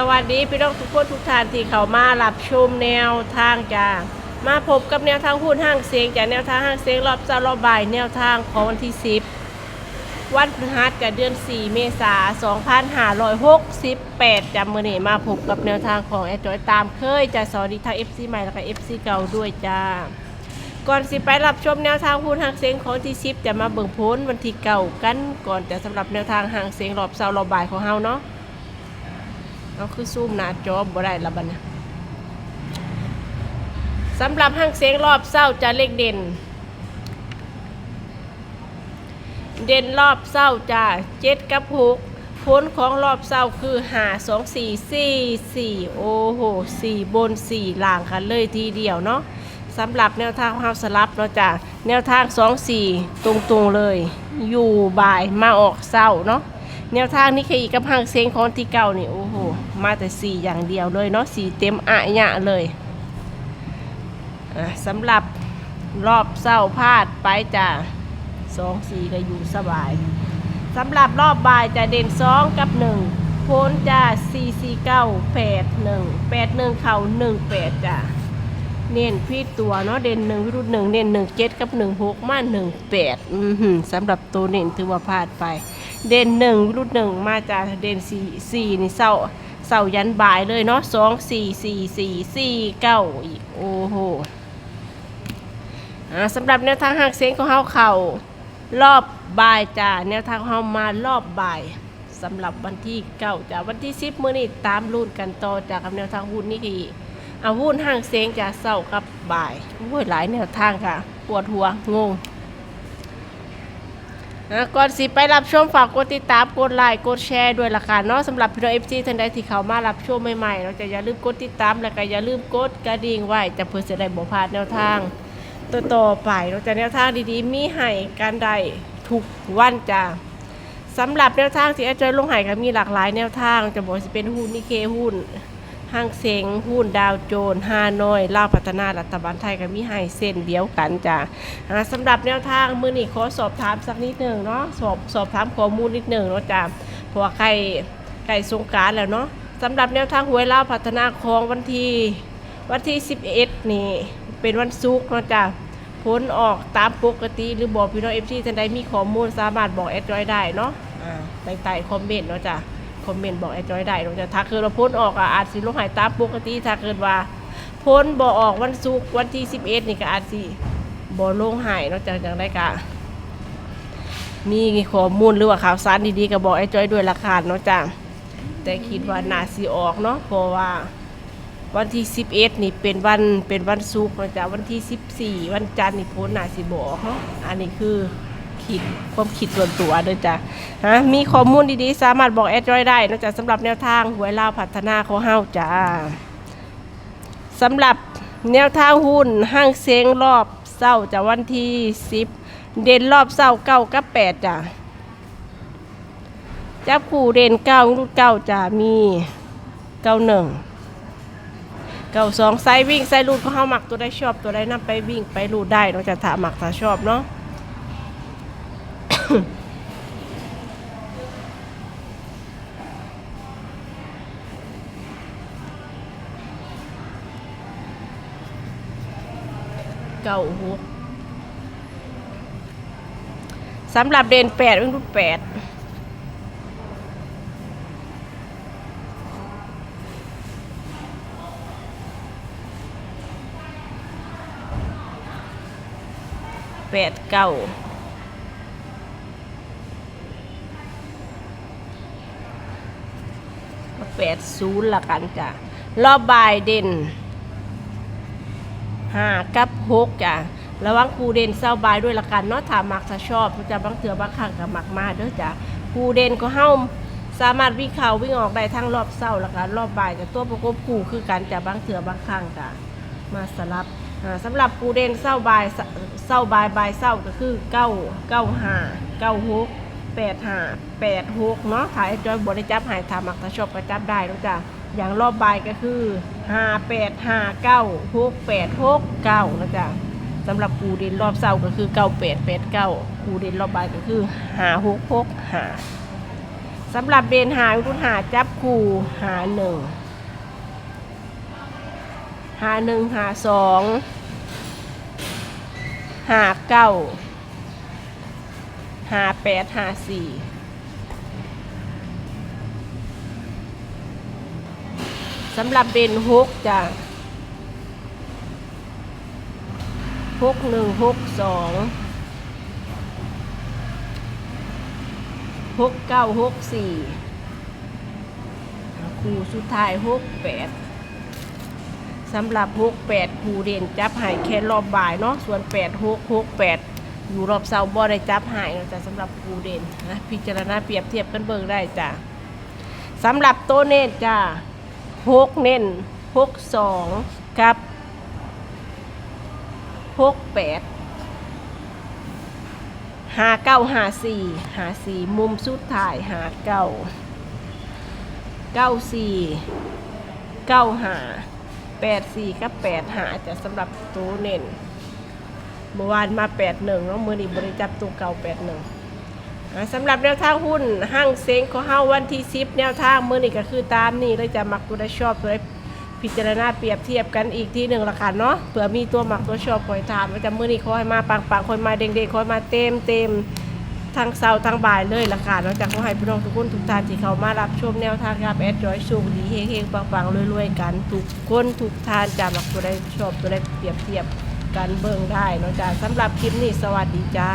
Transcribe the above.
สวัสดีพี่น้องทุกคนทุกท่านที่เข้ามารับชมแนวทางจ้ามาพบกับแนวทางหุ้นห้างเสียงจากแนวทางห้างเสียงรอบเจ้ารอบบ่ายแนวทางของวันที่ 10 วันพฤหัสกับเดือน 4 เมษายน2568จำมือนี่มาพบกับแนวทางของแอดจอยตามเคยจะสวัสดีทาง FC ใหม่แล้วก็ FC เก่าด้วยจ้าก่อนสิไปรับชมแนวทางหุ้นหางเสียงของที่ซิปจะมาเบิ่งพ้นวันที่เก่ากันก่อนจะสำหรับแนวทางหางเสียงรอบเสารอบบ่ายของเฮาเนาะ เอาคือซูมหน้าจอบ่ได้ละบัดนะสำหรับห้างเสียงรอบเสาร์จะเลขเด่น เด่นรอบเสาร์จะเจ็ดกับหกพ้นของรอบเสาร์คือหาสองสี่สี่สี่โอ้โหสี่บนสี่หล่างกันเลยทีเดียวเนาะสำหรับแนวทางเฮาสลับเนาะจ้ะแนวทาง2 4ตรงๆเลย อยู่บ่ายมาออกเศร้าเนาะ แนวทางนี้คืออีกกับหางเสียงของที่เก่านี่โอ้โหมาแต่4อย่างเดียวเลยเนาะ4เต็มอะยะเลยสำหรับรอบเศร้าพลาดไปจ้ะ2 4ก็อยู่สบายสำหรับรอบบ่ายจะเด่น2กับ1โพ้นจ้า4 4 9 8 1 8 1เข่า1 8จ้ะเน้นพี่ตัวเนาะเด่นหนึ่งวิรุธหนึ่งเน้นหนึ่งเจ็ดกับหนึ่งหกมาหนึ่งแปดอือหือสำหรับตัวเน้นถือว่าพลาดไป เด่นหนึ่งรุธหนึ่งมาจากเด่นสี่สี่นี่เศร้าเศร้ายันบ่ายเลยเนาะสองสี่สี่สี่สี่เก้าอีกโอ้โหอ่าสำหรับแนวทางหักเสียงของเฮาเข่ารอบบ่ายจ้าแนวทางเฮามารอบบ่ายสำหรับวันที่เก้าจ้าวันที่สิบมื้อนี้ตามรุ่นกันต่อจากแนวทางหุ้นนี่คืออาวุธห้างเสียงจะเศร้ากับบ่ายโอ้ยหลายแนวทางค่ะ ปวดหัวงง นะก่อนสิไปรับชมฝากกดติดตามกดไลค์กดแชร์ด้วยละกันเนาะสำหรับพี่น้องเอฟซีท่านใดที่เข้ามารับชมใหม่ๆเราจะอย่าลืมกดติดตามแล้วก็อย่าลืมกดกระดิ่งไว้จะเพื่อจะได้บ่พลาดแนวทางต่อต่อไปเราจะแนวทางดีๆ มีให้กันได้ทุกวันจ้าสำหรับแนวทางที่อาจารย์ลงหายก็มีหลากหลายแนวทางจะบอกสิเป็นหุ้นนิเคหุ้น ห้างเซ็งหุ้นดาวโจนฮานอยลาวพัฒนารัฐบาลไทยก็มีให้เส้นเดียวกันจ้ะอ่าสำหรับแนวทางมือนี้ขอสอบถามสักนิดหนึ่งเนาะสอบสอบถามข้อมูลนิดหนึ่งเนาะจ้ะเพราะว่าใครใกล้สงกรารแล้วเนาะสำหรับแนวทางหวยลาวพัฒนาของวันที่วันที่ 11 นี่เป็นวันศุกร์เนาะจ้ะผลออกตามปกติ หรือบอกพี่น้องเอฟซีท่านใดมีข้อมูลสามารถบอกแอดจอยได้เนาะอ่าใต้ๆคอมเมนต์เนาะจ้ะ คอมเมนต์บอกไอ้จอยได้เราจะถ้าเกิดเราพ้นออกอะอาจสิลงหายตามปกติถ้าเกิดว่าพ้นบ่ออกวันศุกร์วันที่11นี่ก็อาจสิบ่ลงหายนอกจากอย่างได้กะมีข้อมูลหรือว่าข่าวสารดีๆก็บอกไอ้จอยด้วยราคาเนาะจ้ะแต่คิดว่าน่าสิออกเนาะเพราะว่าวันที่11นี่เป็นวันเป็นวันศุกร์เนาะจ้ะวันที่14วันจันทร์นี่พ้นน่าสิบ่ออกเนาะอันนี้คือ คิดความคิดส่วนตัวเด้อจ้ะฮะมีข้อมูลดีๆ สามารถบอกแอดจอยได้นอกจากสำหรับแนวทางหวยลาวพัฒนาของเฮาจ้าสำหรับแนวทางหุ้นห้างเซ็งรอบเศร้าจะวันที่ 10 เด่นรอบเศร้าเก้ากับแปดจ้ะจับคู่เด่นเก้ารุ่นเก้าจ้ะมีเก้าหนึ่งเก้าสองไซวิ่งไซรูดก็เฮาหมักตัวได้ชอบตัวได้นำไปวิ่งไปรูดได้นอกจากถ้าหมักถ้าชอบเนาะ เก้าหกสำหรับเด่นแปดวิ่งรุ่นแปดแปดเก้า แปดศูนย์ละกันจ้ะรอบบ่ายเด่นห้ากับหกจ้ะระวังครูเด่นเศร้าบายด้วยละกันเนาะถ้ามักถ้าชอบจะบางเถื่อบางครั้งก็มักมาเด้อจ้ะครูเด่นก็เฮาสามารถวิ่งเข้าวิ่งออกได้ทั้งรอบเศร้าละกันรอบบ่ายกับตัวประกบคู่คือกันจะบางเถื่อบางครั้งก็มาสลับอ่าสำหรับครูเด่นเศร้าบายเศร้าบายบายเศร้าก็คือเก้าเก้าห้าเก้าหก แปดห้าแปดหกเนาะถ่ายจอยบได้จับหายถ้ามักถ้าชอบก็จับได้เนาะจ้ะอย่างรอบใบก็คือห้าแปดห้าเก้าหกแปดหกเก้านะจ๊ะสำหรับครูเด่นรอบเสาร์ก็คือเก้าแปดแปดเก้าครูด่นรอบใบก็คือห้าหกหกห้าสสำหรับเบนหาคุณหาจับคู่หาหนึ่งหาหนึ่งหาสองหาเก้า หาแปดหาสี่สำหรับเบนหกจ้ะหกหนึ่งหกสองหกเก้าหกสี่คู่สุดท้ายหกแปดสำหรับหกแปดคู่เด่นจับหายแค่รอบบ่ายเนาะส่วนแปดหกหกแปด อยู่รอบเสาร์บ่ได้จับหายนะจ๊ะสำหรับคู่เด่นนะพิจารณาเปรียบเทียบกันเบิ่งได้จ้ะสำหรับโตเน้นจ้ะหกเน้นหกสองกับหกแปดหาเก้าหาสี่หาสี่มุมสุดท้ายหาเก้าเก้าสี่เก้าหาแปดสี่กับแปดหาจะสำหรับตัวเน้น เมื่อวานมาแปดหนึ่งเนาะมือนี้บริจับตัวเก่าแปดหนึ่งสำหรับแนวทางหุ้นห้างเซ็งของเฮาวันที่สิบแนวทางมือนี้ก็คือตามนี้เลยจะมักตัวได้ชอบตัวได้พิจารณาเปรียบเทียบกันอีกที่หนึ่งละกันเนาะเผื่อมีตัวหมักตัวชอบคอยทานว่าจะมือนี้คอยมาปังปังๆคอยมาเด้งเด้งๆคอยมาเต็มเต็มทางเซาทางบ่ายเลยละค่ะนอกจากขอให้พี่น้องทุกคนทุกท่านที่เขามารับชมแนวทางกับแอดจอยโชคดีเฮงๆปังๆรวยๆกันทุกคนทุกท่านจะมักตัวได้ชอบตัวได้เปรียบเทียบ กันเบิ่งได้เนาะจาสำหรับคลิปนี้สวัสดีจ้า